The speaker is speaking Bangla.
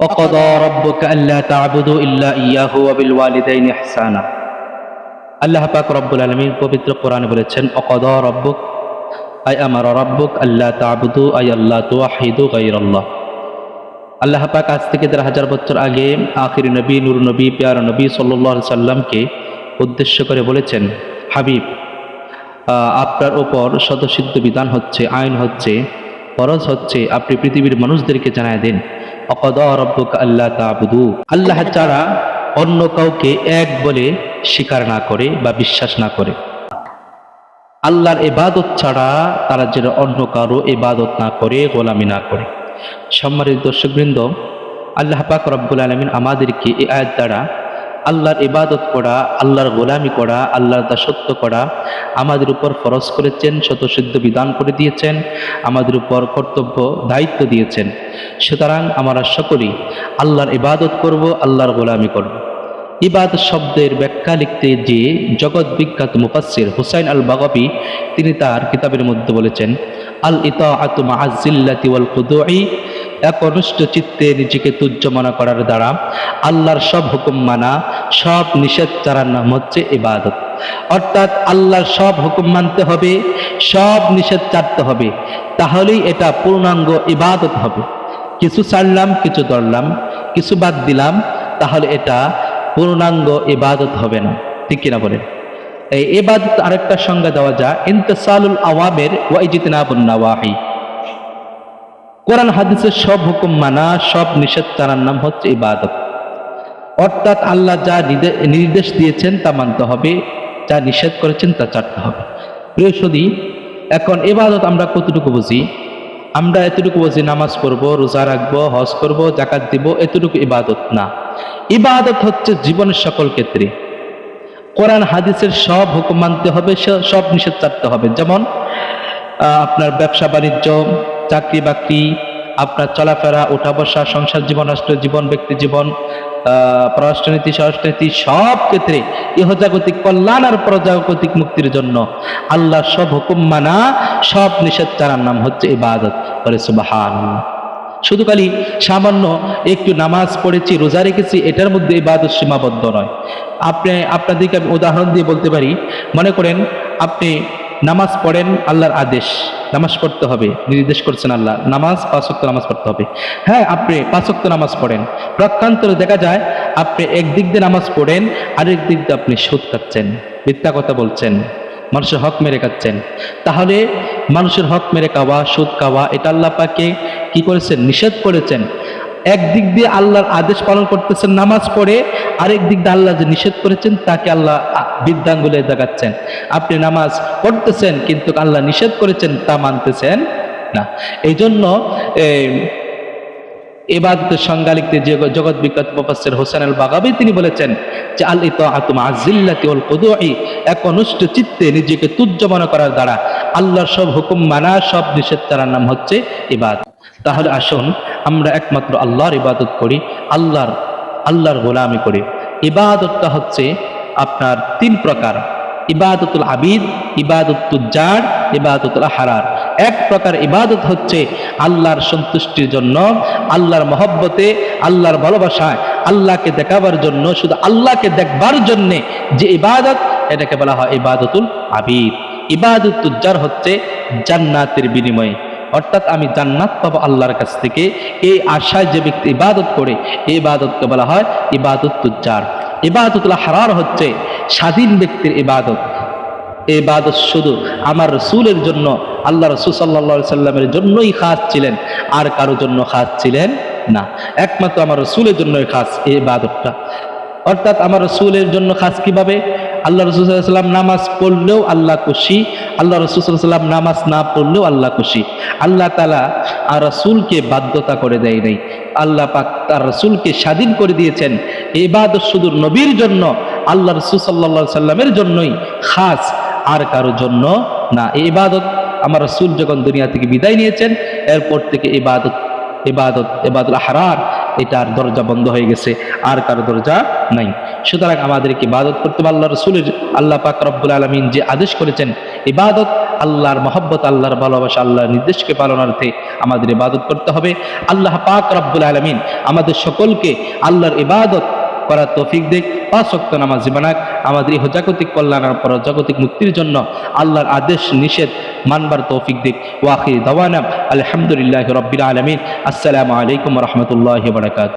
وقضى ربك ألا تعبدوا إلا إياه وبالوالدين إحسانا আল্লাহ পাক রব্বুল আলমীর পবিত্র কোরআনে বলেছেন অকদ রব্বুক আই আমার রব্বুক আল্লাহ তাবুদু আই আল্লাহ তুয়াহিদু গাইরাল্লাহ আল্লাহ পাক আজ থেকে দেড় হাজার বছর আগে আখির নবী নূর নবী পেয়ার নবী সাল্লাহ সাল্লামকে উদ্দেশ্য করে বলেছেন হাবিব আহ, আপনার ওপর স্বতঃসিদ্ধ বিধান হচ্ছে আইন হচ্ছে ফরজ হচ্ছে আপনি পৃথিবীর মানুষদেরকে জানায় দেন অকদ রব্বুক আল্লাহ ছাড়া অন্য কাউকে এক বলে স্বীকার না করে বা বিশ্বাস না করে। আল্লাহর এবাদত ছাড়া তারা যেন অন্য কারও এবাদত না করে, গোলামি না করে। সম্মানিত দর্শকবৃন্দ, আল্লাহ পাক রব্বুল আলমিন আমাদেরকে এ আয়াত দ্বারা আল্লাহর ইবাদত করা, আল্লাহর গোলামি করা, আল্লাহর দাসত্ব করা, আমাদের উপর ফরজ করেছেন শতসিদ্ধ বিধান করে দিয়েছেন, আমাদের উপর কর্তব্য, দায়িত্ব দিয়েছেন। সুতরাং আমরা সকলেই আল্লাহর ইবাদত করব, আল্লাহর গোলামি করব। ইবাদ শব্দের ব্যাখ্যা লিখতে যে জগৎ বিখ্যাত মুফাসির হুসাইন আল বাগাবি তিনি তার কিতাবের মধ্যে বলেছেন আল ইতা ইতাআতু মাআজিল্লাতি ওয়াল কুদুই একনিষ্ঠ চিত্তে নিজেকে তুজ্য মনে করার দ্বারা আল্লাহর সব হুকুম মানা, সব নিষেধ চারার নাম হচ্ছে ইবাদত। অর্থাৎ আল্লাহর সব হুকুম মানতে হবে, সব নিষেধ চারতে হবে, তাহলেই এটা পূর্ণাঙ্গ ইবাদত হবে। কিছু ছাড়লাম, কিছু ধরলাম, কিছু বাদ দিলাম, তাহলে এটা পূর্ণাঙ্গ ইবাদত হবে না। ঠিক কিনা বলেন? এই এবাদত আরেকটা সংজ্ঞা দেওয়া যায়, ইন্তসালুল আওয়ামের ওয়াইজিতনাবুন নাওয়াহি। কোরআন হাদিসের সব হুকুম মানা, সব নিষেধ চারার নাম হচ্ছে ইবাদত। অর্থাৎ আল্লাহ যা নির্দেশ দিয়েছেন তা মানতে হবে, যা নিষেধ করেছেন তা চাটতে হবে। সদী এখন ইবাদত আমরা কতটুকু বুঝি? আমরা এতটুকু বুঝি নামাজ পড়ব, রোজা রাখব, হজ করব জাকাত দিব, এতটুকু ইবাদত না। ইবাদত হচ্ছে জীবনের সকল ক্ষেত্রে। কোরআন হাদিসের সব হুকুম মানতে হবে সব নিষেধ চাটতে হবে। যেমন আপনার ব্যবসা বাণিজ্য চাকরি বাকরি, আপনার চলাফেরা উঠা বসা সংসার জীবন রাষ্ট্র জীবন, ব্যক্তি জীবন পররাষ্ট্রনীতি, স্বরাষ্ট্রনীতি, সব ক্ষেত্রে ইহজাগতিক কল্যাণ আর পরজাগতিক মুক্তির জন্য আল্লাহ সব হুকুম মানা, সব নিষেধ চারার নাম হচ্ছে ইবাদত। বলে সুবাহান শুধু খালি সামান্য একটু নামাজ পড়েছি, রোজা রেখেছি, এটার মধ্যে ইবাদত সীমাবদ্ধ নয়। আপনি, আপনাদেরকে আমি উদাহরণ দিয়ে বলতে পারি। মনে করেন, আপনি নামাজ পড়েন আল্লাহর আদেশ। নামাজ পড়তে হবে, নির্দেশ করছেন আল্লাহ। নামাজ পাঁচক্ত নামাজ পড়তে হবে। হ্যাঁ আপনি পাঁচক্ত নামাজ পড়েন। প্রকান্তরে দেখা যায়, আপনি একদিক দিয়ে নামাজ পড়েন, আরেক দিক দিয়ে আপনি সুদ খাচ্ছেন, মিথ্যা কথা বলছেন, মানুষের হক মেরে খাচ্ছেন। তাহলে মানুষের হক মেরে খাওয়া, সুদ খাওয়া, এটা আল্লাহ পাকে কি করেছেন? নিষেধ করেছেন। একদিক দিয়ে আল্লাহর আদেশ পালন করতেছেন নামাজ পড়ে, আরেক দিক দিয়ে আল্লাহ যে নিষেধ করেছেন তাকে আল্লাহ বৃদ্ধাঙ্গুলে দেখাচ্ছেন আপনি নামাজ পড়তেছেন কিন্তু আল্লাহ নিষেধ করেছেন তা মানতেছেন না। এই জন্য এবাদতের সংজ্ঞা লিখতে যে জগৎ বিখ্যাত মুফাসসির হোসেন আল বাগাবি তিনি বলেছেন যে আল ইতাআতু মা'আজিল্লাতি ওয়াল কুদুই একনিষ্ঠ চিত্তে নিজেকে তুজ্য মনে করার দ্বারা আল্লাহর সব হুকুম মানা, সব নিষেধ করার নাম হচ্ছে ইবাদত। তাহলে আসুন আমরা একমাত্র আল্লাহর ইবাদত করি, আল্লাহর আল্লাহর গোলামি করি। ইবাদতটা হচ্ছে আপনার তিন প্রকার। ইবাদতুল আবিদ, ইবাদতুল জার, ইবাদতুল হারার। এক প্রকার ইবাদত হচ্ছে আল্লাহর সন্তুষ্টির জন্য, আল্লাহর মহব্বতে, আল্লাহর ভালোবাসায়, আল্লাহকে দেখাবার জন্য, শুধু আল্লাহকে দেখবার জন্যে যে ইবাদত, এটাকে বলা হয় ইবাদতুল আবিদ। ইবাদতুল জার হচ্ছে জান্নাতের বিনিময়ে। অর্থাৎ আমি জান্নাত পাবো আল্লাহর কাছ থেকে। এই আশায় যে ব্যক্তি ইবাদত করে এই ইবাদতকে বলা হয় ইবাদত তুজ্জার ইবাদতুল হারার হচ্ছে স্বাধীন ব্যক্তির ইবাদত। এই ইবাদত শুধু আমার রসুলের জন্য, আল্লাহ রসুল সাল্লা সাল্লামের জন্যই খাস ছিলেন, আর কারও জন্য খাস ছিলেন না। একমাত্র আমার রসুলের জন্যই খাস এই ইবাদতটা। অর্থাৎ আমার রসুলের জন্য খাস কীভাবে? আল্লাহ রসুল সাল্লাম নামাজ পড়লেও আল্লাহ খুশি, আল্লাহ রসুল সাল্লাম নামাজ না পড়লেও আল্লাহ খুশি। আল্লাহ তালা আর রসুলকে বাধ্যতা করে দেয় নাই। আল্লাহ পাক তার রসুলকে স্বাধীন করে দিয়েছেন। এবাদত শুধু নবীর জন্য, আল্লাহ রসুল সাল্লা সাল্লামের জন্যই খাস, আর কারও জন্য না। এই ইবাদত আমার রসুল যখন দুনিয়া থেকে বিদায় নিয়েছেন, এরপর থেকে ইবাদত ইবাদত, ইবাদুল হারার এটার দরজা বন্ধ হয়ে গেছে, আর কারও দরজা নাই। সুতরাং আমাদেরকে ইবাদত করতে হবে। আল্লাহ রসুলের আল্লাহ পাক রব্বুল আলমিন যে আদেশ করেছেন, ইবাদত আল্লাহর মহব্বত, আল্লাহর ভালোবাসা, আল্লাহর নির্দেশকে পালনার্থে আমাদের ইবাদত করতে হবে। আল্লাহ পাক রব্বুল আলমিন আমাদের সকলকে আল্লাহর ইবাদত করার তৌফিক দিক পাঁচ ওয়াক্ত নামাজ বানাক। আমাদের ইহ জাগতিক কল্যাণ আর পর জাগতিক মুক্তির জন্য আল্লাহর আদেশ, নিষেধ মানবার তৌফিক দিক ওয়াকি দাওয়ানা। আলহামদুলিল্লাহ রব্বিল আলমিন। আসসালামু আলাইকুম রহমতুল্লাহ বারাকাত